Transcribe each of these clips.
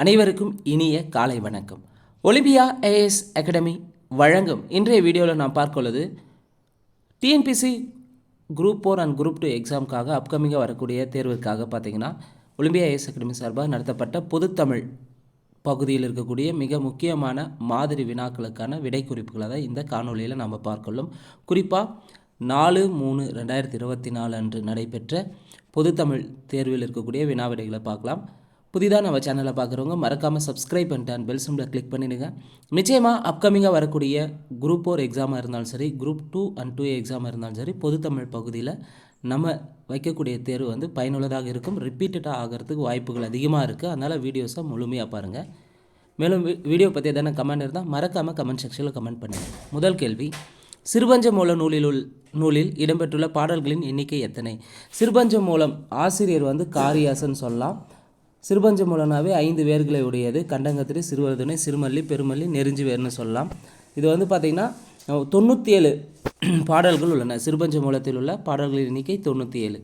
அனைவருக்கும் இனிய காலை வணக்கம். ஒலிம்பியா ஏஎஸ் அகாடமி வழங்கும் இன்றைய வீடியோவில் நான் பார்க்க உள்ளது TNPSC group four and group two எக்ஸாமுக்காக அப்கமிங்காக வரக்கூடிய தேர்வுக்காக பார்த்தீங்கன்னா ஒலிம்பியா ஏஎஸ் அகாடமி சார்பாக நடத்தப்பட்ட பொதுத்தமிழ் பகுதியில் இருக்கக்கூடிய மிக முக்கியமான மாதிரி வினாக்களுக்கான விடை குறிப்புகளை தான் இந்த காணொலியில் நாம் பார்க்கலாம் குறிப்பாக நாலு மூணு ரெண்டாயிரத்தி இருபத்தி நாலு அன்று நடைபெற்ற பொதுத்தமிழ் தேர்வில் இருக்கக்கூடிய வினா விடைகளை பார்க்கலாம். புதிதாக நம்ம சேனலை பார்க்குறவங்க மறக்காமல் சப்ஸ்கிரைப் பண்ணிட்டு அண்ட் பெல் சிம்பில் கிளிக் பண்ணிடுங்க. நிச்சயமாக அப்கமிங்காக வரக்கூடிய குரூப் ஃபோர் எக்ஸாமாக இருந்தாலும் சரி குரூப் டூ அண்ட் டூ எக்ஸாமாக இருந்தாலும் சரி பொதுத்தமிழ் பகுதியில் நம்ம வைக்கக்கூடிய தேர்வு வந்து பயனுள்ளதாக இருக்கும். ரிப்பீட்டடாக ஆகிறதுக்கு வாய்ப்புகள் அதிகமாக இருக்குது அதனால் வீடியோஸை முழுமையாக பாருங்கள் மேலும் வீடியோ பற்றி எதனா கமெண்ட் இருந்தால் மறக்காமல் கமெண்ட் செக்ஷனில் கமெண்ட் பண்ணுங்கள் முதல் கேள்வி சிறுபஞ்ச மூல நூலில் உள் நூலில் இடம்பெற்றுள்ள பாடல்களின் எண்ணிக்கை எத்தனை? சிறுபஞ்ச மூலம் ஆசிரியர் வந்து காரியாசன் சொல்லலாம். சிறுபஞ்ச மூலனாவே ஐந்து வேர்களை உடையது. கண்டங்கத்திரி சிறுவர்துணை சிறுமல்லி பெருமல்லி நெருஞ்சி வேர்னு சொல்லலாம். இது வந்து பார்த்திங்கன்னா தொண்ணூற்றி ஏழு பாடல்கள் உள்ளன. சிறுபஞ்ச மூலத்தில் உள்ள பாடல்களின் எண்ணிக்கை தொண்ணூற்றி ஏழு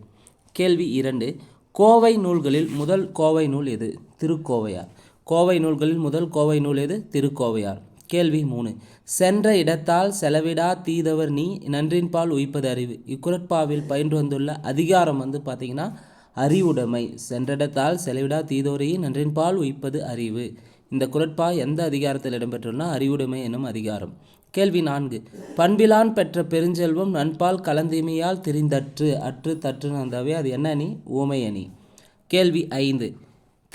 கேள்வி இரண்டு. கோவை நூல்களில் முதல் கோவை நூல் எது? திருக்கோவையார் கோவை நூல்களில் முதல் கோவை நூல் எது? திருக்கோவையார் கேள்வி மூணு. சென்ற இடத்தால் செலவிடா தீதவர் நீ நன்றின்பால் உய்ப்பது அறிவு. இக்குரட்பாவில் பயின்று வந்துள்ள அதிகாரம் வந்து பார்த்திங்கன்னா அறிவுடைமை. சென்றடத்தால் செலவிடா தீதோரையே நன்றின்பால் உய்ப்பது அறிவு. இந்த குரட்பா எந்த அதிகாரத்தில் இடம்பெற்றுள்ளனா? அறிவுடைமை எனும் அதிகாரம். கேள்வி நான்கு. பண்பிலான் பெற்ற பெருஞ்செல்வம் நண்பால் கலந்தீமையால் திரிந்தற்று அற்று தற்று வந்தாவே அது என்ன அணி? ஊமை அணி. கேள்வி ஐந்து.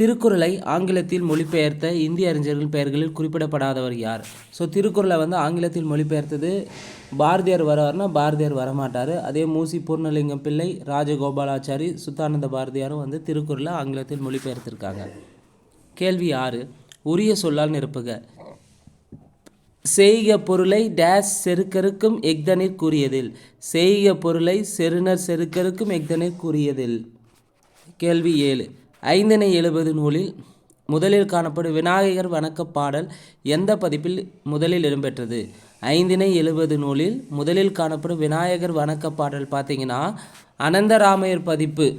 திருக்குறளை ஆங்கிலத்தில் மொழிபெயர்த்த இந்திய அறிஞர்கள் பெயர்களில் குறிப்பிடப்படாதவர் யார்? ஸோ திருக்குறளை வந்து ஆங்கிலத்தில் மொழிபெயர்த்தது பாரதியார் வருவார்னா பாரதியார் வரமாட்டார். அதே மூசி பூர்ணலிங்கம் பிள்ளை ராஜகோபாலாச்சாரி சுத்தானந்த பாரதியாரும் வந்து திருக்குறளை ஆங்கிலத்தில் மொழிபெயர்த்திருக்காங்க. கேள்வி ஆறு. உரிய சொல்லால் நிரப்புக. செய்க பொருளை டேஸ் செருக்கருக்கும் எக்தனிற் கூறியதில். செய்க பொருளை செருணர் செருக்கருக்கும் எக்தனிற் கூறியதில். கேள்வி ஏழு. ஐந்தனை எழுபது நூலில் முதலில் காணப்படும் விநாயகர் வணக்கப் பாடல் எந்த பதிப்பில் முதலில் இடம்பெற்றது? ஐந்தினை எழுபது நூலில் முதலில் காணப்படும் விநாயகர் வணக்கப் பாடல் பார்த்தீங்கன்னா அனந்தராமையர் பதிப்பு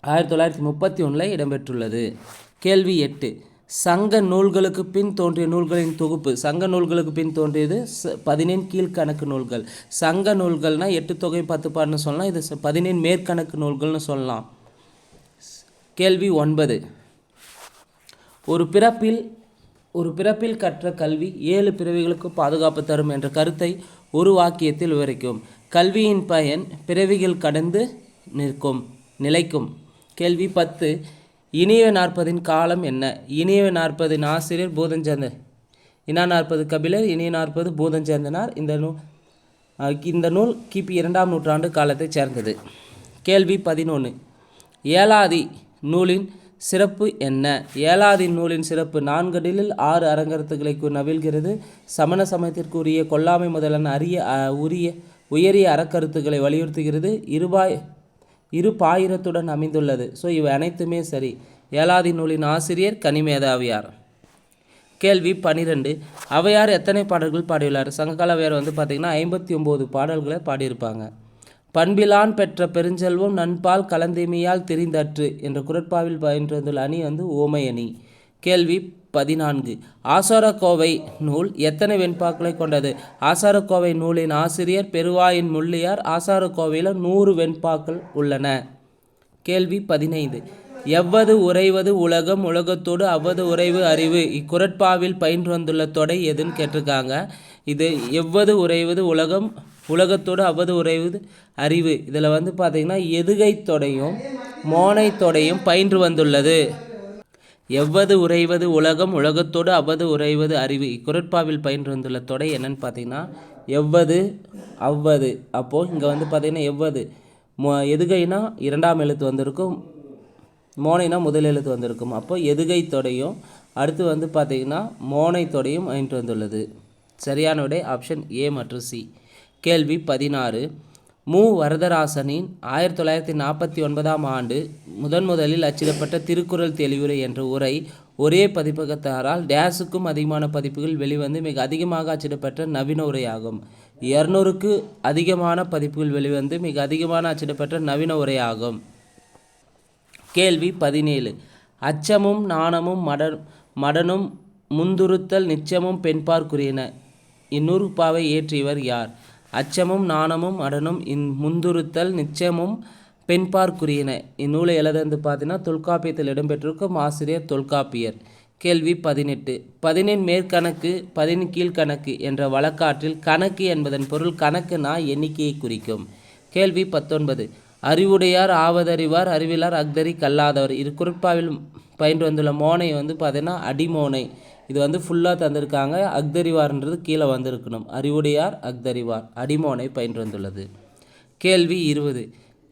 ஆயிரத்தி தொள்ளாயிரத்தி முப்பத்தி ஒன்றில் இடம்பெற்றுள்ளது. கேள்வி எட்டு. சங்க நூல்களுக்கு பின் தோன்றிய நூல்களின் தொகுப்பு. சங்க நூல்களுக்கு பின் தோன்றியது ச- பதினெண் கீழ்கணக்கு நூல்கள். சங்க நூல்கள்னால் எட்டு தொகை பத்து பாடுன்னு சொல்லலாம். இது ச- மேற்கணக்கு நூல்கள்னு சொல்லலாம். கேள்வி ஒன்பது. ஒரு பிறப்பில் ஒரு பிறப்பில் கற்ற கல்வி ஏழு பிறவிகளுக்கு பாதுகாப்பு தரும் என்ற கருத்தை ஒரு வாக்கியத்தில் விவரிக்கும். கல்வியின் பயன் பிறவிகள் கடந்து நிற்கும் நிலைக்கும். கேள்வி பத்து. இனிய நாற்பதின் காலம் என்ன? இனிய நாற்பதின் ஆசிரியர் பூதஞ்சந்தர். இனா நாற்பது கபிலர் இனிய நாற்பது பூதஞ்சேந்தனார். இந்த நூல் இந்த நூல் கிபி இரண்டாம் நூற்றாண்டு காலத்தைச் சேர்ந்தது. கேள்வி பதினொன்று ஏலாதி நூலின் சிறப்பு என்ன? ஏழாதி நூலின் சிறப்பு நான்கடிலில் ஆறு அரங்கத்துக்களை நவிழ்கிறது. சமண சமயத்திற்கு உரிய கொல்லாமை முதலான அரிய உரிய உயரிய அறக்கருத்துக்களை வலியுறுத்துகிறது. இருபாய் இரு பாயிரத்துடன் அமைந்துள்ளது. ஸோ இவை அனைத்துமே சரி. ஏழாதி நூலின் ஆசிரியர் கனிமேதாவியார். கேள்வி பன்னிரெண்டு அவையார் எத்தனை பாடல்கள் பாடியுள்ளார்? சங்ககால அவையார் வந்து பார்த்திங்கன்னா ஐம்பத்தி ஒம்பது பாடல்களை பாடியிருப்பாங்க. பண்பிலான் பெற்ற பெருஞ்செல்வம் நண்பால் கலந்தீமையால் தெரிந்தற்று என்ற குரட்பாவில் பயின்றதுள்ள அணி வந்து ஓமை அணி. கேள்வி பதினான்கு. ஆசாரக்கோவை நூல் எத்தனை வெண்பாக்களை கொண்டது? ஆசாரக்கோவை நூலின் ஆசிரியர் பெருவாயின் முள்ளியார் ஆசாரக்கோவையில் நூறு வெண்பாக்கள் உள்ளன. கேள்வி பதினைந்து. எவ்வது உறைவது உலகம் உலகத்தோடு அவ்வது உறைவு அறிவு? இக்குரட்பாவில் பயின்று வந்துள்ள தொடை எதுன்னு கேட்டிருக்காங்க. இது எவ்வது உறைவது உலகம் உலகத்தோடு அவ்வது உறைவது அறிவு. இதில் வந்து பார்த்தீங்கன்னா எதுகை தொடையும் மோனை தொடையும் பயின்று வந்துள்ளது. எவ்வது உறைவது உலகம் உலகத்தோடு அவ்வது உறைவது அறிவு. இக்குரட்பாவில் பயின்று வந்துள்ள தொடை என்னன்னு பார்த்தீங்கன்னா எவ்வது அவ்வது. அப்போது இங்கே வந்து பார்த்திங்கன்னா எவ்வது. மொ எதுகைனா இரண்டாம் எழுத்து வந்திருக்கும் மோனைனா முதல் எழுத்து வந்திருக்கும். அப்போ எதுகை தொடையும் அடுத்து வந்து பார்த்திங்கன்னா மோனை தொடையும் பயின்று வந்துள்ளது. சரியான விடை ஆப்ஷன் ஏ மற்றும் சி கேள்வி பதினாறு. மு. வரதராசனின் ஆயிரத்தி தொள்ளாயிரத்தி நாற்பத்தி ஒன்பதாம் ஆண்டு முதன் முதலில் அச்சிடப்பட்ட திருக்குறள் தெளிவுரை என்ற உரை ஒரே பதிப்பகத்தாரால் டேஸுக்கும் அதிகமான பதிப்புகள் வெளிவந்து மிக அதிகமாக அச்சிடப்பட்ட நவீன உரையாகும். இரநூறுக்கு அதிகமான பதிப்புகள் வெளிவந்து மிக அதிகமான அச்சிடப்பட்ட நவீன உரையாகும். கேள்வி பதினேழு. அச்சமும் நாணமும் மட மடனும் முந்துறுத்தல் நிச்சயமும் பெண்பார்க்குரியன இந்நூறுப்பாவை இயற்றியவர் யார்? அச்சமும் நாணமும் அடனும் இன் முந்துறுத்தல் நிச்சயமும் பெண்பார்க்குரியன இந்நூலை எழுதந்து பார்த்தீங்கன்னா தொல்காப்பியத்தில் இடம்பெற்றிருக்கும் ஆசிரியர் தொல்காப்பியர். கேள்வி பதினெட்டு. பதினெண் மேற்கணக்கு பதின் கீழ்கணக்கு என்ற வழக்காற்றில் கணக்கு என்பதன் பொருள் கணக்குனா எண்ணிக்கையை குறிக்கும். கேள்வி பத்தொன்பது. அறிவுடையார் ஆவதறிவார் அறிவிலார் அக்தரி கல்லாதவர். இரு குறிப்பாவில் பயின்று வந்துள்ள மோனை வந்து பார்த்தீங்கன்னா அடிமோனை. இது வந்து ஃபுல்லாக தந்திருக்காங்க. அக்தரிவார்ன்றது கீழே வந்திருக்கணும். அறிவுடையார் அக்தரிவார். அடிமோனை பயின்று வந்துள்ளது கேள்வி இருபது.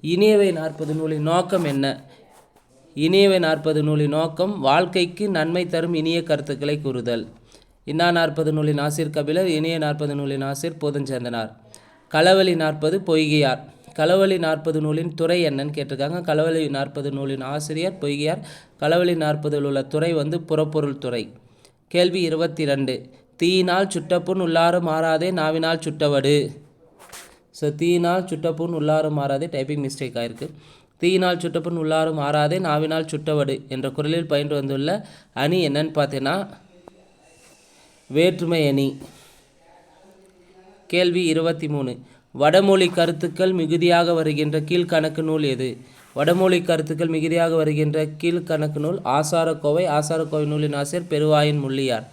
இனியவை நாற்பது நூலின் நோக்கம் என்ன? இனியவை நாற்பது நூலின் நோக்கம் வாழ்க்கைக்கு நன்மை தரும் இனிய கருத்துக்களை கூறுதல். இன்னா நாற்பது நூலின் ஆசிர் கபிலர் இனிய நாற்பது நூலின் ஆசிர் போதஞ்சேந்தனார். களவழி நாற்பது பொய்கையார். களவழி நாற்பது நூலின் துறை என்னன்னு கேட்டிருக்காங்க. களவழி நாற்பது நூலின் ஆசிரியர் பொய்கையார். களவழி நாற்பதில் உள்ள துறை வந்து புறப்பொருள் துறை. கேள்வி இருபத்தி ரெண்டு தீயினால் சுட்டப்புண் உள்ளாறு மாறாதே நாவினால் சுட்டவடு. ஸோ தீயினால் சுட்டப்புண் உள்ளாறு மாறாதே டைப்பிங் மிஸ்டேக் ஆயிருக்கு. தீயினால் சுட்டப்புண் உள்ளாறு மாறாதே நாவினால் சுட்டவடு என்ற குரலில் பயின்று வந்துள்ள அணி என்னன்னு பார்த்தீங்கன்னா வேற்றுமை அணி. கேள்வி இருபத்தி மூணு வடமொழி கருத்துக்கள் மிகுதியாக வருகின்ற கீழ்கணக்கு நூல் எது? வடமொழி கருத்துக்கள் மிகுதியாக வருகின்ற கீழ்கணக்கு நூல் ஆசாரக்கோவை ஆசாரக்கோவை நூலின் ஆசிரியர் பெருவாயின் முள்ளியார்.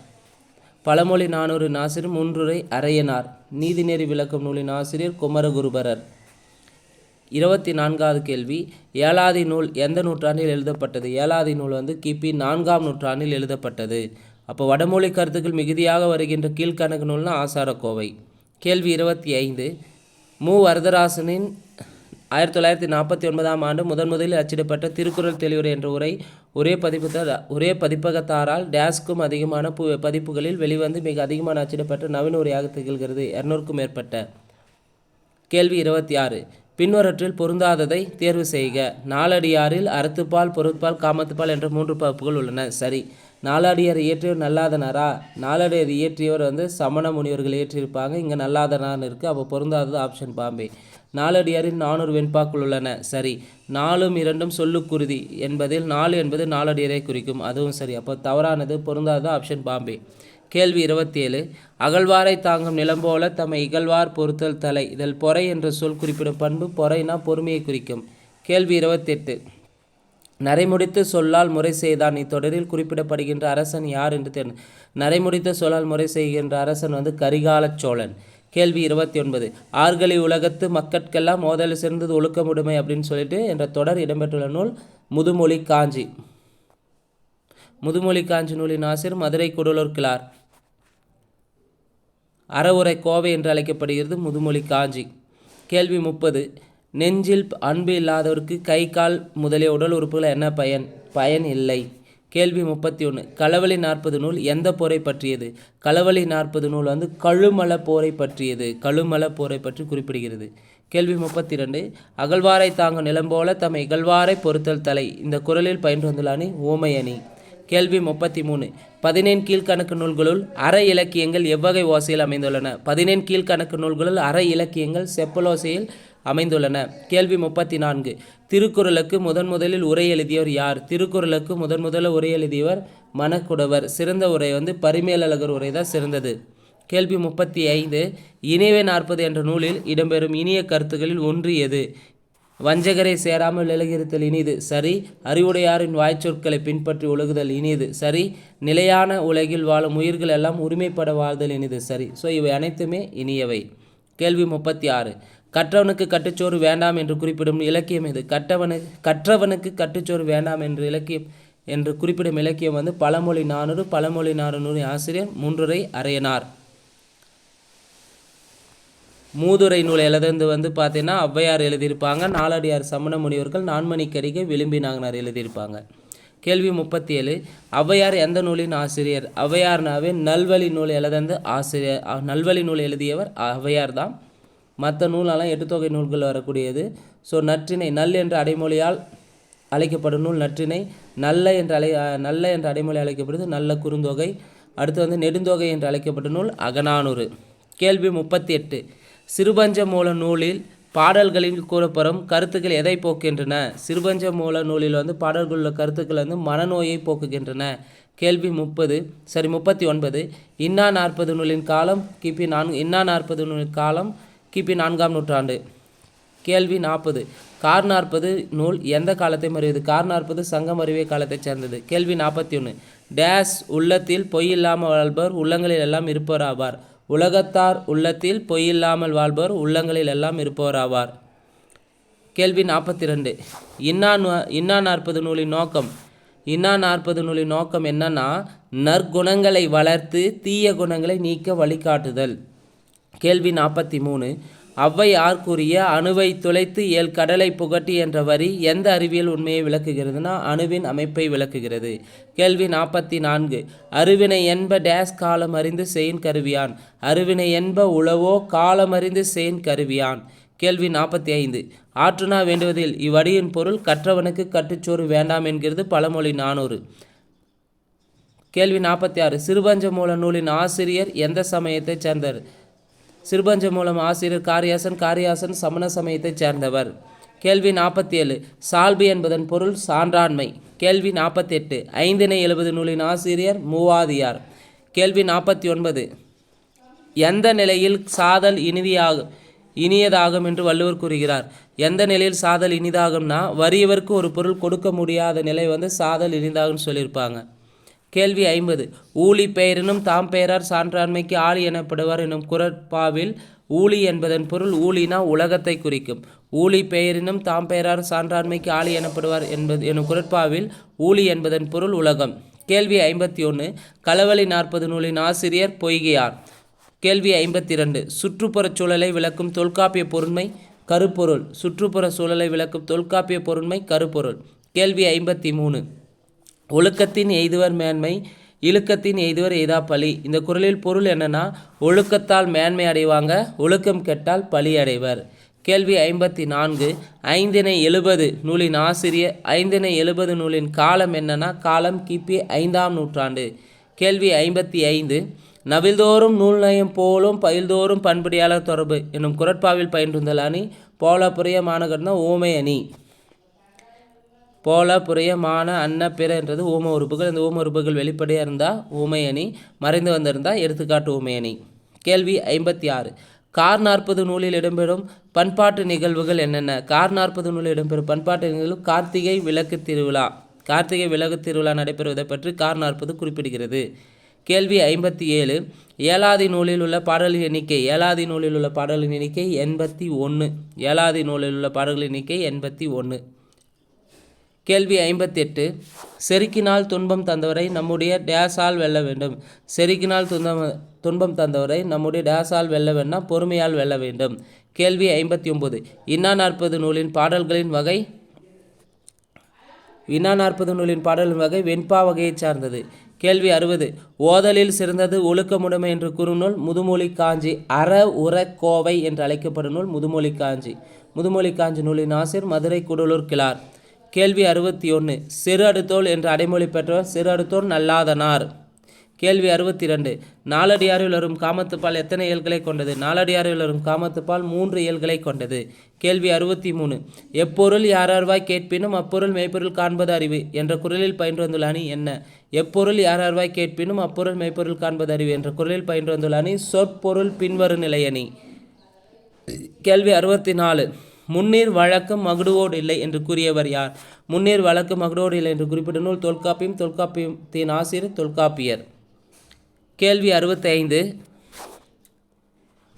பழமொழி நானூறு ஆசிரியர் முன்றுரை அரையனார். நீதிநெறி விளக்கம் நூலின் ஆசிரியர் குமரகுருபரர். இருபத்தி நான்காவது கேள்வி. ஏழாதி நூல் எந்த நூற்றாண்டில் எழுதப்பட்டது? ஏழாதி நூல் வந்து கிபி நான்காம் நூற்றாண்டில் எழுதப்பட்டது. அப்போ வடமொழி கருத்துக்கள் மிகுதியாக வருகின்ற கீழ்கணக்கு நூல்னா ஆசாரக்கோவை. கேள்வி இருபத்தி ஐந்து. மு. வரதராசனின் ஆயிரத்தி தொள்ளாயிரத்தி நாற்பத்தி ஒன்பதாம் ஆண்டு முதன் முதலில் அச்சிடப்பட்ட திருக்குறள் தெளிவுரை என்ற உரை ஒரே பதிப்பு ஒரே பதிப்பகத்தாரால் டேஸ்க்கும் அதிகமான பு பதிப்புகளில் வெளிவந்து மிக அதிகமான அச்சிடப்பட்ட நவீன உரையாக திகழ்கிறது. இரநூறுக்கும் மேற்பட்ட. கேள்வி இருபத்தி ஆறு. பின்வரற்றில் பொருந்தாததை தேர்வு செய்க. நாலடியாரில் அறத்துப்பால் பொருட்பால் காமத்துப்பால் என்ற மூன்று பகுப்புகள் உள்ளன. சரி. நாலடியார் இயற்றியவர் நல்லாதனாரா? நாலடியார் இயற்றியவர் வந்து சமண முனிவர்கள் இயற்றியிருப்பாங்க. இங்கே நல்லாதனார்னு இருக்குது அப்போ பொருந்தாதது ஆப்ஷன் பாம்பே. நாலடியாரில் நானூறு வெண்பாக்கள் உள்ளன. சரி நாலும் இரண்டும் சொல்லுக்குருதி என்பதில் நாலு என்பது நாலடியரை குறிக்கும். அதுவும் சரி. அப்போ தவறானது பொருந்தாத ஆப்ஷன் பாம்பே. கேள்வி இருபத்தி ஏழு அகழ்வாரை தாங்கும் நிலம் போல தம்மை இகழ்வார் பொறுத்தல் தலை. இதில் பொறை என்ற சொல் குறிப்பிடும் பண்பு பொறைனா பொறுமையை குறிக்கும். கேள்வி இருபத்தெட்டு. நரைமுடித்து சொல்லால் முறை செய்தான். இத்தொடரில் குறிப்பிடப்படுகின்ற அரசன் யார் என்று தெரியும் நரைமுடித்து சொல்லால் முறை செய்கின்ற அரசன் வந்து கரிகாலச் சோழன். கேள்வி இருபத்தி ஒன்பது ஆர்கலி உலகத்து மக்கட்கெல்லாம் மோதல் சிறந்தது ஒழுக்கமுடைமை அப்படின்னு சொல்லிட்டு என்ற தொடர் இடம்பெற்றுள்ள நூல் முதுமொழி காஞ்சி. முதுமொழி காஞ்சி நூலின் ஆசிரியர் மதுரை குடலூர் கிளார் அறவுரை கோவை என்று அழைக்கப்படுகிறது முதுமொழி காஞ்சி. கேள்வி முப்பது. நெஞ்சில் அன்பு இல்லாதவருக்கு கை கால் முதலிய உடல் உறுப்புகள் என்ன பயன்? பயன் இல்லை. கேள்வி முப்பத்தி ஒன்று களவழி நாற்பது நூல் எந்த போரை பற்றியது? களவழி நாற்பது நூல் வந்து கழுமல போரை பற்றியது. கழுமல போரை பற்றி குறிப்பிடுகிறது. கேள்வி முப்பத்தி ரெண்டு அகழ்வாரை தாங்கும் நிலம் போல தம்மை இகழ்வாரை பொறுத்தல் தலை. இந்த குரலில் பயின்று வந்துள்ள அணி ஓமை அணி கேள்வி முப்பத்தி மூணு பதினேன் கீழ்கணக்கு நூல்களுள் அற இலக்கியங்கள் எவ்வகை ஓசையில் அமைந்துள்ளன? பதினேன் கீழ்கணக்கு நூல்களுள் அற இலக்கியங்கள் செப்பலோசையில் அமைந்துள்ளன. கேள்வி முப்பத்தி நான்கு திருக்குறளுக்கு முதன் முதலில் உரை எழுதியவர் யார்? திருக்குறளுக்கு முதன் முதல்ல உரை எழுதியவர் மணக்குடவர். சிறந்த உரை வந்து பரிமேலழகர் உரை தான் சிறந்தது. கேள்வி முப்பத்தி ஐந்து இனிவே நாற்பது என்ற நூலில் இடம்பெறும் இனிய கருத்துக்களில் ஒன்று எது? வஞ்சகரை சேராமல் விலகிருத்தல் இனிது. சரி அறிவுடையாரின் வாய்ச்சொற்களை பின்பற்றி ஒழுகுதல் இனிது. சரி நிலையான உலகில் வாழும் உயிர்கள் எல்லாம் உரிமைப்பட வாழ்தல் இனிது. சரி ஸோ இவை அனைத்துமே இனியவை. கேள்வி முப்பத்தி ஆறு கற்றவனுக்கு கட்டுச்சோறு வேண்டாம் என்று குறிப்பிடும் இலக்கியம் இது கற்றவனு கற்றவனுக்கு கட்டுச்சோறு வேண்டாம் என்று இலக்கியம் என்று குறிப்பிடும் இலக்கியம் வந்து பழமொழி நானூறு பழமொழி நானூறு ஆசிரியர் மூன்றுரை அரையனார். மூதுரை நூல் எழுதுந்து வந்து பார்த்தீங்கன்னா ஔவையார் எழுதியிருப்பாங்க நாலடியார் சமண முனிவர்கள் நான்மணிக்கடிகை விளிம்பினாங்கனார் எழுதியிருப்பாங்க. கேள்வி முப்பத்தி ஏழு ஔவையார் எந்த நூலின் ஆசிரியர்? ஔவையார்னாவே நல்வழி நூல் எழுதந்து ஆசிரியர் நல்வழி நூல் எழுதியவர் ஔவையார் தான். மற்ற நூலெல்லாம் எட்டுத்தொகை நூல்கள் வரக்கூடியது. ஸோ நற்றினை நல் என்ற அடைமொழியால் அழைக்கப்படும் நூல் நற்றினை நல்ல என்ற அழை நல்ல என்ற அடைமொழி அழைக்கப்படுது. நல்ல குறுந்தொகை. அடுத்து வந்து நெடுந்தொகை என்று அழைக்கப்பட்ட நூல் அகநானூறு. கேள்வி முப்பத்தி எட்டு சிறுபஞ்ச மூல நூலில் பாடல்களில் கூறப்படும் கருத்துக்கள் எதை போக்கின்றன சிறுபஞ்ச மூல நூலில் வந்து பாடல்கள் உள்ள கருத்துக்கள் வந்து மனநோயை போக்குகின்றன. கேள்வி முப்பது. சரி முப்பத்தி ஒன்பது. இன்னா நாற்பது நூலின் காலம் கிபி நான்கு இன்னா நாற்பது நூலின் காலம் கிபி நான்காம் நூற்றாண்டு. கேள்வி நாற்பது. கார் நாற்பது நூல் எந்த காலத்தை மறியது? கார் நாற்பது சங்கம் அறிவிய காலத்தைச் சேர்ந்தது. கேள்வி நாற்பத்தி ஒன்று டேஸ் உள்ளத்தில் பொய் இல்லாமல் வாழ்பவர் உள்ளங்களில் எல்லாம் இருப்பவர் ஆவார் உலகத்தார் உள்ளத்தில் பொய் இல்லாமல் வாழ்பவர் உள்ளங்களில் எல்லாம் இருப்பவர் ஆவார் கேள்வி நாற்பத்தி ரெண்டு இன்னா இன்னா நாற்பது நூலின் நோக்கம்? இன்னா நாற்பது நூலின் நோக்கம் என்னன்னா நற்குணங்களை வளர்த்து தீய குணங்களை நீக்க வழிகாட்டுதல். கேள்வி நாற்பத்தி மூணு. ஔவையார் கூறிய அணுவை துளைத்து ஏல் கடலை புகட்டி என்ற வரி எந்த அறிவியல் உண்மையை விளக்குகிறதுனா அணுவின் அமைப்பை விளக்குகிறது? கேள்வி நாற்பத்தி நான்கு. அருவினை என்ப டேஸ் காலம் அறிந்து செயின் கருவியான். அருவினை என்ப உளவோ காலம் அறிந்து செயின் கருவியான். கேள்வி நாற்பத்தி ஐந்து. ஆற்றுனா வேண்டுவதில் இவ்வடியின் பொருள் கற்றவனுக்கு கட்டுச்சோறு வேண்டாம் என்கிறது பழமொழி நானூறு. கேள்வி நாற்பத்தி ஆறு. சிறுபஞ்ச மூல நூலின் ஆசிரியர் எந்த சமயத்தைச் சேர்ந்தவர் சிறுபஞ்ச மூலம் ஆசிரியர் காரியாசன் காரியாசன் சமண சமயத்தைச் சேர்ந்தவர். கேள்வி நாற்பத்தி ஏழு சால்பு என்பதன் பொருள் சான்றாண்மை. கேள்வி நாற்பத்தி எட்டு ஐந்தினை எழுபது நூலின் ஆசிரியர் மூவாதியார். கேள்வி நாற்பத்தி ஒன்பது எந்த நிலையில் சாதல் இனிதியாகும் இனியதாகும் என்று வள்ளுவர் கூறுகிறார். எந்த நிலையில் சாதல் இனிதாகும்னா வறியவருக்கு ஒரு பொருள் கொடுக்க முடியாத நிலை வந்து சாதல் இனிதாகும்னு சொல்லியிருப்பாங்க. கேள்வி ஐம்பது. ஊழி பெயரினும் தாம் பெயரார் சான்றாண்மைக்கு ஆளி எனப்படுவார் எனும் குரட்பாவில் ஊழி என்பதன் பொருள் ஊழினா உலகத்தை குறிக்கும். ஊழி பெயரினும் தாம் பெயரார் சான்றாண்மைக்கு ஆளி எனப்படுவார் என்பது எனும் குரட்பாவில் ஊழி என்பதன் பொருள் உலகம். கேள்வி ஐம்பத்தி ஒன்று களவழி நாற்பது நூலின் ஆசிரியர் பொய்கையார். கேள்வி ஐம்பத்தி ரெண்டு சுற்றுப்புறச் சூழலை விளக்கும் தொல்காப்பிய பொருண்மை கருப்பொருள். சுற்றுப்புற சூழலை விளக்கும் தொல்காப்பிய பொருண்மை கருப்பொருள். கேள்வி ஐம்பத்தி மூணு ஒழுக்கத்தின் எய்துவர் மேன்மை இழுக்கத்தின் எய்துவர் எய்தா பழி. இந்த குறளில் பொருள் என்னென்னா ஒழுக்கத்தால் மேன்மை அடைவாங்க ஒழுக்கம் கெட்டால் பழி அடைவர். கேள்வி ஐம்பத்தி நான்கு ஐந்தினை எழுபது நூலின் ஆசிரியர் ஐந்தினை எழுபது நூலின் காலம் என்னன்னா காலம் கிபி ஐந்தாம் நூற்றாண்டு. கேள்வி ஐம்பத்தி ஐந்து நவில்தோறும் நூல் நயம் போலும் பயில்தோறும் பண்படியாளர் தொடர்பு. என்னும் குரட்பாவில் பயின்றுந்தல் அணி போலப்புரிய மாநகர்னா ஊமை அணி. போல புரிய மான அன்ன பிற என்றது ஊம உறுப்புகள். இந்த ஊம உறுப்புகள் வெளிப்படையாக இருந்தால் ஊமையணி மறைந்து வந்திருந்தால் எடுத்துக்காட்டு ஊமையணி கேள்வி ஐம்பத்தி ஆறு கார் நாற்பது நூலில் இடம்பெறும் பண்பாட்டு நிகழ்வுகள் என்னென்ன? கார் நாற்பது நூலில் இடம்பெறும் பண்பாட்டு நிகழ்வு கார்த்திகை விளக்கு திருவிழா. கார்த்திகை விளக்கு திருவிழா நடைபெறுவதை பற்றி கார் நாற்பது குறிப்பிடுகிறது. கேள்வி ஐம்பத்தி ஏழு ஏழாதி நூலில் உள்ள பாடல்களின் எண்ணிக்கை ஏழாதி நூலில் உள்ள பாடல்களின் எண்ணிக்கை எண்பத்தி ஒன்று ஏழாதி நூலில் உள்ள பாடல்களின் எண்ணிக்கை எண்பத்தி ஒன்று கேள்வி ஐம்பத்தெட்டு. செருக்கினால் துன்பம் தந்தவரை நம்முடைய டேஸால் வெல்ல வேண்டும். செருக்கினால் துன்பம் துன்பம் தந்தவரை நம்முடைய டேஸால் வெல்ல வேண்டாம் பொறுமையால் வெல்ல வேண்டும். கேள்வி ஐம்பத்தி ஒம்பது இன்னா நாற்பது நூலின் பாடல்களின் வகை? வினா நாற்பது நூலின் பாடலின் வகை வெண்பா வகையைச் சார்ந்தது. கேள்வி அறுபது. ஓதலில் சிறந்தது ஒழுக்கமுடைமை என்று கூறும் நூல் முதுமொழி காஞ்சி அற உர கோவை என்று அழைக்கப்படும் நூல் முதுமொழி காஞ்சி. முதுமொழி காஞ்சி நூலின் ஆசிர் மதுரை குடலூர் கிளார் கேள்வி அறுபத்தி ஒன்று சிறு அடுத்தோல் என்று அடைமொழி பெற்றவர் சிறு அடுத்தோர் நல்லாதனார் கேள்வி அறுபத்தி ரெண்டு நாலடியாரில் வரும் காமத்துப்பால் எத்தனை இயல்களை கொண்டது? நாலடியாரில் வரும் காமத்துப்பால் மூன்று இயல்களை கொண்டது கேள்வி அறுபத்தி மூணு எப்பொருள் யாரார்வாய் கேட்பினும் அப்பொருள் மெய்ப்பொருள் காண்பது அறிவு? என்ற குரலில் பயின்று வந்துள்ள அணி என்ன? எப்பொருள் யாரார்வாய் கேட்பினும் அப்பொருள் மெய்ப்பொருள் காண்பது அறிவு? என்ற குரலில் பயின்று வந்துள்ள அணி சொற்பொருள் பின்வரும் நிலையணி கேள்வி அறுபத்தி நாலு முன்னீர் வழக்கு மகுடுவோடு இல்லை என்று கூறியவர் யார்? முன்னீர் வழக்கு மகுடுவோடு இல்லை என்று குறிப்பிட்ட நூல் தொல்காப்பியம் தொல்காப்பியத்தின் ஆசிரியர் தொல்காப்பியர். கேள்வி அறுபத்தைந்து.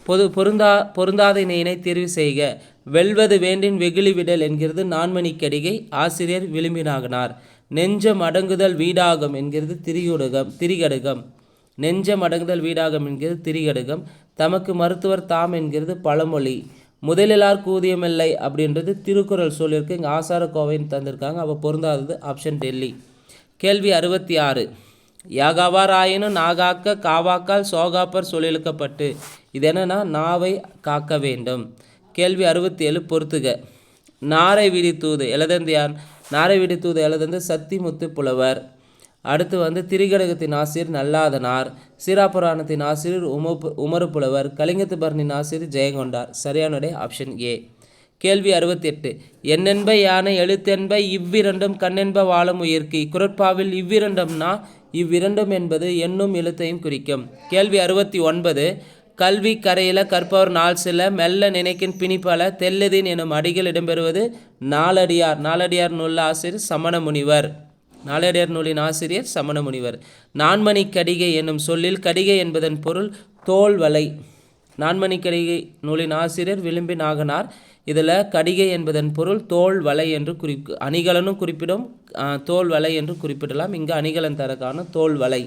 பொது பொருந்தா பொருந்தாத இணையினை தேர்வு செய்க. வெல்வது வேண்டின் வெகுளி விடல் என்கிறது நான்மணிக்கடிகை ஆசிரியர் விளிம்பினாகனார். நெஞ்சம் அடங்குதல் வீடாகும் என்கிறது திரியுடகம் திரிகடுகம். நெஞ்சம் அடங்குதல் வீடாகும் என்கிறது திரிகடுகம். தமக்கு மருத்துவர் தாம் என்கிறது பழமொழி. முதலிலார் கூதியமில்லை அப்படின்றது திருக்குறள் சொல்லியிருக்கு. இங்கே ஆசார கோவைன்னு தந்திருக்காங்க. அப்போ பொருந்தாதது ஆப்ஷன் டெல்லி. கேள்வி அறுபத்தி ஆறு யாகவாராயினும் நாகாக்க காவாக்கால் சோகாப்பர் சொல்லிழுக்கப்பட்டு இது என்னன்னா நாவை காக்க வேண்டும். கேள்வி அறுபத்தி ஏழு பொறுத்துக. நாரை விடி தூது எழுதந்தியான் நாரை விடி தூது எழுதந்து சத்திமுத்து புலவர். அடுத்து வந்து திரிகடகத்தின் ஆசிரியர் நல்லாதனார். சீராபுராணத்தின் ஆசிரியர் உமப்பு உமறு புலவர் கலிங்கத்து பரணின் ஆசிரியர் ஜெயங்கொண்டார். சரியானுடைய ஆப்ஷன் ஏ கேள்வி அறுபத்தெட்டு. என்னென்ப யானை எழுத்தென்ப இவ்விரண்டும் கண்ணென்ப வாழும் உயிர்க்கு? குரட்பாவில் இவ்விரண்டும்னா இவ்விரண்டும் என்பது எண்ணும் எழுத்தையும் குறிக்கும். கேள்வி அறுபத்தி ஒன்பது கல்வி கரையில கற்பவர் நாள் சில மெல்ல நினைக்கின் பிணிப்பல தெல்லதின் எனும் அடிகள் இடம்பெறுவது நாலடியார் நாலடியார் நூல் ஆசிரியர் சமண முனிவர். நாளடியார் நூலின் ஆசிரியர் சமண முனிவர் நான்மணி கடிகை என்னும் சொல்லில் கடிகை என்பதன் பொருள் தோல் வலை. நான்மணி கடிகை நூலின் ஆசிரியர் விளிம்பி நாகனார். இதில் கடிகை என்பதன் பொருள் தோல் வலை என்று குறிப்பு அணிகலனும் குறிப்பிடும் தோல் வலை என்று குறிப்பிடலாம். இங்கு அணிகலன் தரக்கான தோல் வலை.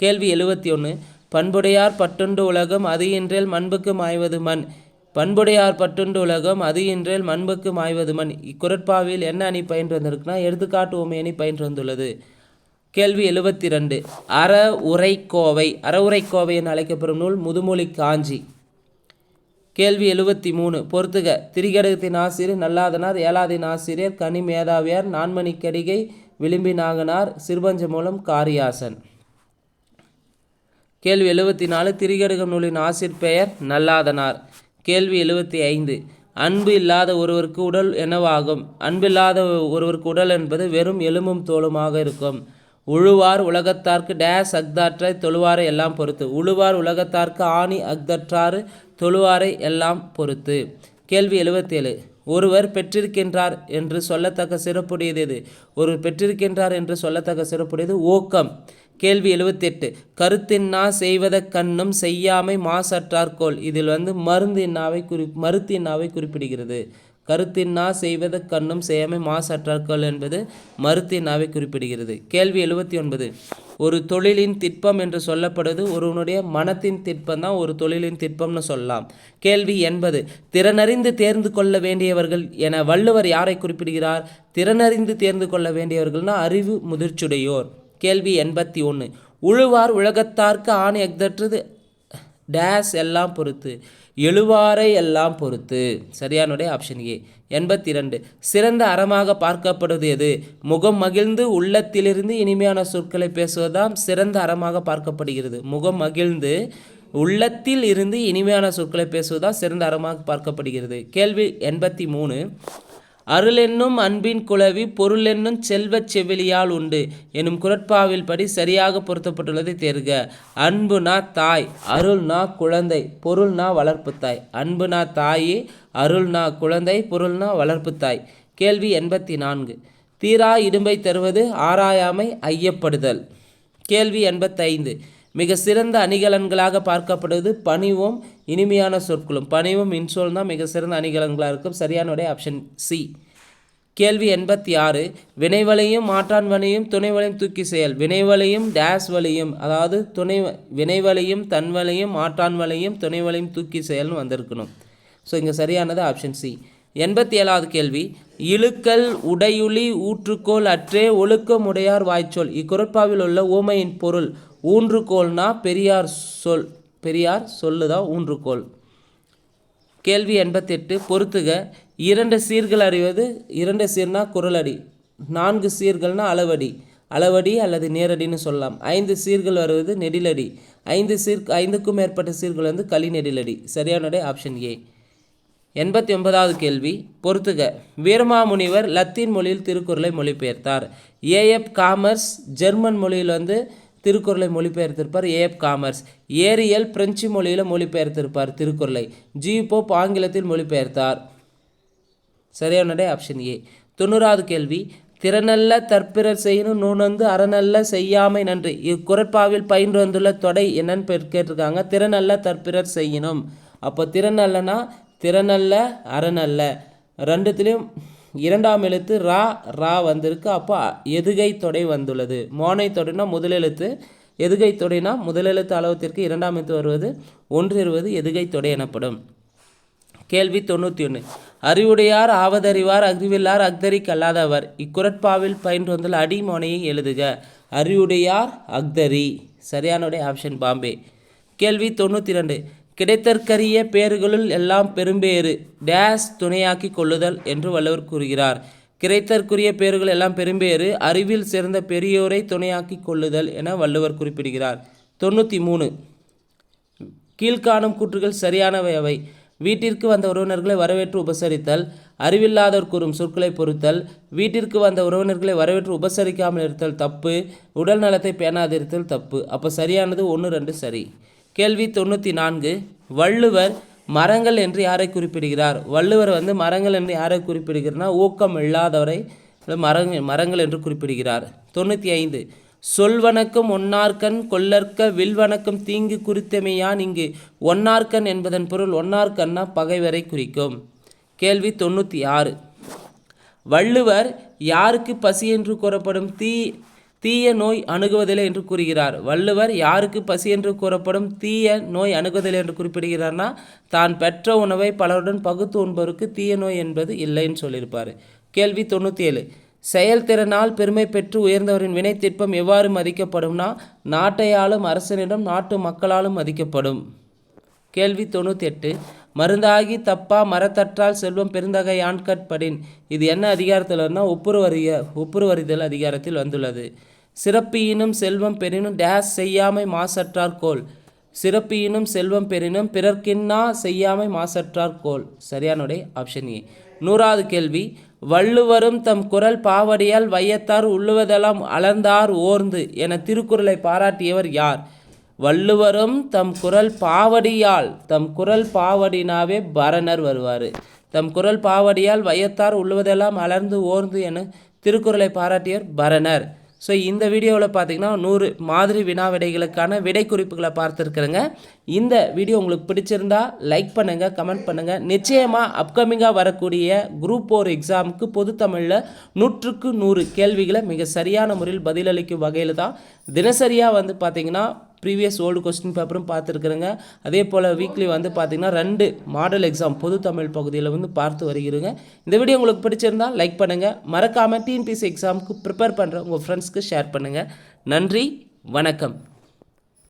கேள்வி எழுபத்தி ஒன்று பண்புடையார் பட்டுண்டு உலகம் அது இன்றேல் மண்புக்கு மாய்வது மண். பண்புடையார் பட்டுண்டு உலகம் அது இன்றேல் மண்புக்கு மாய்வது மண் இக்குரட்பாவில் என்ன அணி பயின்று வந்திருக்குன்னா எடுத்துக்காட்டு உமை அணி பயின்று வந்துள்ளது. கேள்வி எழுபத்தி ரெண்டு அற உரைக்கோவை அற உரைக்கோவை என அழைக்கப்படும் நூல் முதுமொழி காஞ்சி. கேள்வி எழுபத்தி மூணு பொறுத்துக. திரிகடகத்தின் ஆசிரியர் நல்லாதனார் ஏலாதின் ஆசிரியர் கனி மேதாவியார் நான்மணி கடிகை விளிம்பி நாகனார் சிறுபஞ்ச மூலம் காரியாசன். கேள்வி எழுபத்தி நாலு திரிகடுகம் நூலின் ஆசிர் பெயர் நல்லாதனார். கேள்வி எழுபத்தி ஐந்து அன்பு இல்லாத ஒருவருக்கு உடல் என்னவாகும்? அன்பில்லாத ஒருவருக்கு உடல் என்பது வெறும் எலும்பும் தோலுமாக இருக்கும். உழுவார் உலகத்தார்க்கு டேஸ் அக்தாற்றை தொழுவாரை எல்லாம் பொறுத்து. உழுவார் உலகத்தார்க்கு ஆணி அக்தற்றாறு தொழுவாரை எல்லாம் பொறுத்து. கேள்வி எழுபத்தேழு. ஒருவர் பெற்றிருக்கின்றார் என்று சொல்லத்தக்க சிறப்புடையது எது? ஒருவர் பெற்றிருக்கின்றார் என்று சொல்லத்தக்க சிறப்புடையது ஊக்கம் கேள்வி எழுபத்தெட்டு கருத்தின்னா செய்வத கண்ணும் செய்யாமை மாசற்றார்கோள். இதில் வந்து மருந்தின்னாவை குறி மருத்தின்னாவை குறிப்பிடுகிறது? கருத்தின்னா செய்வத கண்ணும் செய்யாமை மாசற்றார்கோள் என்பது மருத்தின்னாவை குறிப்பிடுகிறது? கேள்வி எழுபத்தி ஒன்பது ஒரு தொழிலின் திட்பம் என்று சொல்லப்படுவது ஒருவனுடைய மனத்தின் திட்பம் தான் ஒரு தொழிலின் திட்பம்னு சொல்லலாம். கேள்வி எண்பது. திறனறிந்து தேர்ந்து கொள்ள வேண்டியவர்கள் என வள்ளுவர் யாரை குறிப்பிடுகிறார்? திறனறிந்து தேர்ந்து கொள்ள வேண்டியவர்கள்னா அறிவு முதிர்ச்சியுடையோர் கேள்வி எண்பத்தி ஒன்று. உழுவார் உலகத்தார்க்கு ஆணை எக்தற்றது டேஸ் எல்லாம் பொறுத்து. எழுவாரை எல்லாம் பொறுத்து. சரியானுடைய ஆப்ஷன் ஏ. எண்பத்தி ரெண்டு சிறந்த அறமாக பார்க்கப்படுவது எது? முகம் மகிழ்ந்து உள்ளத்திலிருந்து இனிமையான சொற்களை பேசுவதாம் சிறந்த அறமாக பார்க்கப்படுகிறது. முகம் மகிழ்ந்து உள்ளத்தில் இருந்து இனிமையான சொற்களை பேசுவதால் சிறந்த அறமாக பார்க்கப்படுகிறது. கேள்வி எண்பத்தி மூணு. அருளென்னும் அன்பின் குளவி பொருளென்னும் செல்வச் செவிலியால் உண்டு எனும் குரட்பாவில் படி சரியாக பொருத்தப்பட்டுள்ளதை தேர்க. அன்புனா தாய் அருள்னா குழந்தை பொருள்னா வளர்ப்பு தாய். அன்புனா தாயே அருள்னா குழந்தை பொருள்னா வளர்ப்பு தாய். கேள்வி எண்பத்தி நான்கு தீரா இடும்பை தருவது ஆராயாமை ஐயப்படுதல். கேள்வி எண்பத்தைந்து. மிக சிறந்த அணிகலன்களாக பார்க்கப்படுவது பணிவும் இனிமையான சொற்களும். பணிவும் இன்சொல் தான் மிக சிறந்த அணிகலன்களாக இருக்கும். சரியான ஆப்ஷன் சி கேள்வி எண்பத்தி ஆறு. வினைவலையும் மாற்றான் வலையும் துணைவலையும் தூக்கி செயல். வினைவலையும் டேஸ் வலையும் அதாவது துணை வினைவலையும் தன்வலையும் மாற்றான் வலையும் துணைவலையும் தூக்கி செயல்னு வந்திருக்கணும். ஸோ இங்கே சரியானது ஆப்ஷன் சி எண்பத்தி ஏழாவது கேள்வி. இழுக்கல் உடையுளி ஊற்றுக்கோள் அற்றே ஒழுக்கம் உடையார் வாய்ச்சொல். இக்குறட்பாவில் உள்ள ஊமையின் பொருள் ஊன்றுகோல்னா பெரியார் சொல் பெரியார் சொல்லுதான் ஊன்றுகோல்? கேள்வி எண்பத்தெட்டு பொறுத்துக. இரண்டு சீர்கள் அறிவது இரண்டு சீர்னா குரலடி நான்கு சீர்கள்னா அளவடி. அளவடி அல்லது நேரடின்னு சொல்லலாம். ஐந்து சீர்கள் வருவது நெடிலடி. ஐந்து சீர் ஐந்துக்கும் மேற்பட்ட சீர்கள் வந்து களி நெடிலடி. சரியானடை ஆப்ஷன் ஏ எண்பத்தி ஒன்பதாவது கேள்வி பொறுத்துக. வீரமாமுனிவர் லத்தீன் மொழியில் திருக்குறளை மொழிபெயர்த்தார். ஏஎப் காமர்ஸ் ஜெர்மன் மொழியில் வந்து திருக்குறளை மொழிபெயர்த்திருப்பார். ஏப் காமர்ஸ் ஏரியல் பிரெஞ்சு மொழியில் மொழிபெயர்த்திருப்பார் திருக்குறளை. ஜி போப் ஆங்கிலத்தில் மொழிபெயர்த்தார். சரியானடே ஆப்ஷன் ஏ தொண்ணூறாவது கேள்வி. திறனல்ல தற்பிறர் செய்யணும் நூனந்து அறநல்ல செய்யாமை நன்றி. இக்குறட்பாவில் பயின்று வந்துள்ள தொடை என்னன்னு கேட்டிருக்காங்க. திறனல்ல தற்பிறர் செய்யணும் அப்போ திறனல்லனா திறனல்ல அறநல்ல. ரெண்டுத்துலேயும் இரண்டாம் எழுத்து ரா ரா வந்திருக்கு. அப்போ எதுகை தொடை வந்துள்ளது. மோனை தொடைனா முதலெழுத்து எதுகை தொடைனா முதலெழுத்து அளவத்திற்கு இரண்டாம் எழுத்து வருவது. ஒன்று இருவது எதுகை தொடை எனப்படும். கேள்வி தொண்ணூற்றி ஒன்று அறிவுடையார் ஆவதறிவார் அறிவில்லார் அக்தரிக்கு அல்லாதவர் இக்குரட்பாவில் பயின்று வந்துள்ள அடிமோனையை எழுதுக. அறிவுடையார் அக்தரி சரியானுடைய ஆப்ஷன் பாம்பே. கேள்வி தொண்ணூற்றி ரெண்டு கிடைத்தற்கரிய பேறுகளுள் எல்லாம் பெரும்பேறு டேஸ் துணையாக்கி கொள்ளுதல் என்று வள்ளுவர் கூறுகிறார். கிடைத்தற்குரிய பேறுகள் எல்லாம் பெரும்பேறு அறிவில் சிறந்த பெரியோரை துணையாக்கி கொள்ளுதல் என வள்ளுவர் குறிப்பிடுகிறார். தொண்ணூற்றி மூணு கீழ்காணும் கூற்றுகள் சரியானவை அவை. வீட்டிற்கு வந்த உறவினர்களை வரவேற்று உபசரித்தல் அறிவில்லாதோர் கூறும் சொற்களை பொறுத்தல் வீட்டிற்கு வந்த உறவினர்களை வரவேற்று உபசரிக்காமல் இருத்தல் தப்பு உடல் நலத்தை பேணாதிருத்தல் தப்பு. அப்போ சரியானது ஒன்று ரெண்டு சரி. கேள்வி தொண்ணூற்றி நான்கு. வள்ளுவர் மரங்கள் என்று யாரை குறிப்பிடுகிறார்? வள்ளுவர் வந்து மரங்கள் என்று யாரை குறிப்பிடுகிறார்னா ஊக்கம் இல்லாதவரை மரங்கள் மரங்கள் என்று குறிப்பிடுகிறார். தொண்ணூற்றி ஐந்து. சொல்வனக்கும் ஒன்னார்கண் கொல்லற்க வில்வனக்கும் தீங்கு குறித்தமையான் இங்கு? ஒன்னார்கண் என்பதன் பொருள் ஒன்னார்க்கன்னா பகைவரை குறிக்கும். கேள்வி தொண்ணூற்றி ஆறு. வள்ளுவர் யாருக்கு பசி என்று கூறப்படும் தீ தீய நோய் அணுகுவதில்லை என்று கூறுகிறார். வள்ளுவர் யாருக்கு பசி என்று கூறப்படும் தீய நோய் அணுகுவதில்லை என்று குறிப்பிடுகிறார்னா தான் பெற்ற உணவை பலருடன் பகுத்து உண்பவருக்கு தீய நோய் என்பது இல்லைன்னு சொல்லியிருப்பார். கேள்வி தொண்ணூற்றி ஏழு செயல்திறனால் பெருமை பெற்று உயர்ந்தவரின் வினைத்திற்பம் எவ்வாறு மதிக்கப்படும்னா நாட்டையாலும் அரசனிடம் நாட்டு மக்களாலும் மதிக்கப்படும். கேள்வி தொண்ணூற்றி எட்டு மருந்தாகி தப்பா மரத்தற்றால் செல்வம் பெருந்தகை ஆண்கட்படின். இது என்ன அதிகாரத்தில் வரும்னா ஒப்புரவறிய அதிகாரத்தில் வந்துள்ளது. சிறப்பியினும் செல்வம் பெறினும் டேஸ் செய்யாமை மாசற்றார் கோல். சிறப்பியினும் செல்வம் பெறினும் பிறர்க்கின்னா செய்யாமை மாசற்றார் கோல். சரியானுடைய ஆப்ஷன் ஏ நூறாவது கேள்வி. வள்ளுவரும் தம் குரல் பாவடியால் வையத்தார் உள்ளுவதெல்லாம் அளந்தார் ஓர்ந்து என திருக்குறளை பாராட்டியவர் யார்? வள்ளுவரும் தம் குரல் பாவடியால் தம் குரல் பாவடினாவே பரணர் வருவார். தம் குரல் பாவடியால் வயத்தார் உள்ளுவதெல்லாம் அலர்ந்து ஓர்ந்து என திருக்குறளை பாராட்டியவர் பரணர். ஸோ இந்த வீடியோவில் பார்த்தீங்கன்னா நூறு மாதிரி வினா விடைகளுக்கான விடை குறிப்புகளை பார்த்துருக்குறேங்க. இந்த வீடியோ உங்களுக்கு பிடிச்சிருந்தா லைக் பண்ணுங்கள் கமெண்ட் பண்ணுங்கள் நிச்சயமாக அப்கமிங்காக வரக்கூடிய குரூப் ஃபோர் எக்ஸாமுக்கு பொது தமிழில் நூற்றுக்கு நூறு கேள்விகளை மிக சரியான முறையில் பதிலளிக்கும் வகையில் தான் தினசரியாக வந்து பார்த்தீங்கன்னா ப்ரீவியஸ் ஓல்டு கொஸ்டின் பேப்பரும் பார்த்துருக்குறேங்க. அதே போல் வீக்லி வந்து பார்த்திங்கன்னா ரெண்டு மாடல் எக்ஸாம் பொது தமிழ் பகுதியில் வந்து பார்த்து வருகிறோங்க. இந்த வீடியோ உங்களுக்கு பிடிச்சிருந்தால் லைக் பண்ணுங்கள் மறக்காமல் டிஎன்பிசி எக்ஸாமுக்கு ப்ரிப்பேர் பண்ணுற உங்கள் ஃப்ரெண்ட்ஸ்க்கு ஷேர் பண்ணுங்கள் நன்றி வணக்கம்.